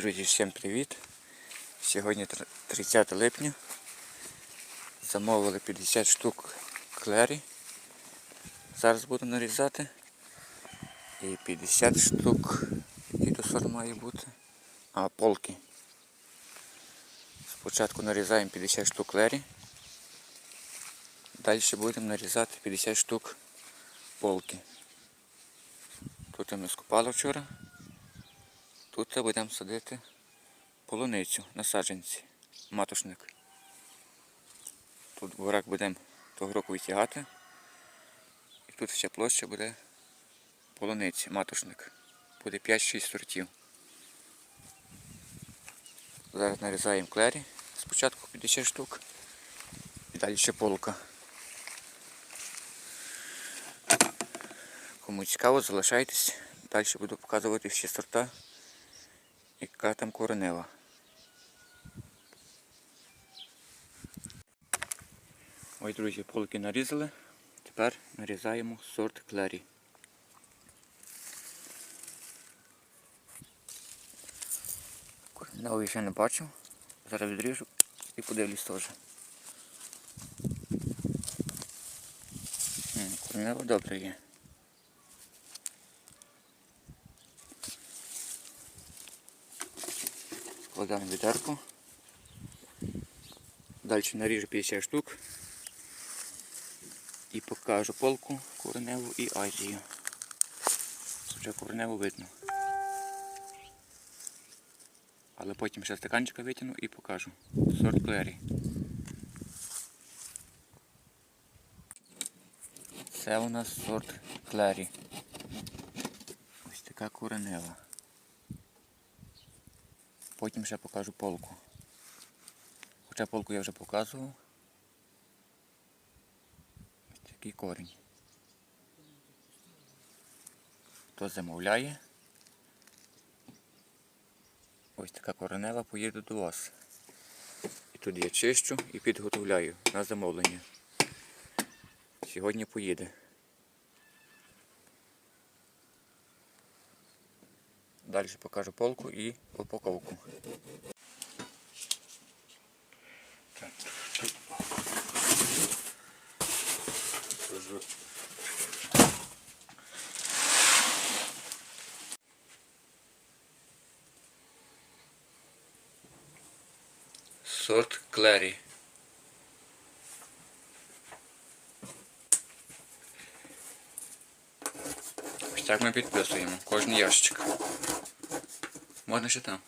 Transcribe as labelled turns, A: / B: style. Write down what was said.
A: Друзі, всім привіт! Сьогодні 30 липня. Замовили 50 штук клері. Зараз буду нарізати. І 50 штук, який то сорт має бути. А, полки. Спочатку нарізаємо 50 штук клері. Далі будемо нарізати 50 штук полки. Тут ми скупали вчора. Тут будемо садити полуницю на саджанці, матошник. Тут бурак будемо того року витягати. І тут ще площа буде полуниці, матошник. Буде 5-6 сортів. Зараз нарізаємо клері. Спочатку 50 штук і далі ще полка. Кому цікаво, залишайтесь. Далі буду показувати всі сорта яка там коренева. Ой, друзі, полки нарізали. Тепер нарізаємо сорт клері. Я ще не бачив. Зараз відріжу і подивлюсь теж. Коренева добре є. Складаємо відерку. Далі наріжу 50 штук. І покажу полку кореневу і Азію. Вже кореневу видно. Але потім ще стаканчика витягну і покажу. Сорт клері. Це у нас сорт клері. Ось така коренева. Потім ще покажу полку. Хоча полку я вже показував. Ось такий корінь. Хто замовляє? Ось така коренева поїде до вас. І тут я чищу і підготовляю на замовлення. Сьогодні поїде. Далі покажу полку і упаковку. Сорт Клері. Так ми підписуємо кожен ящик. Можна ще там.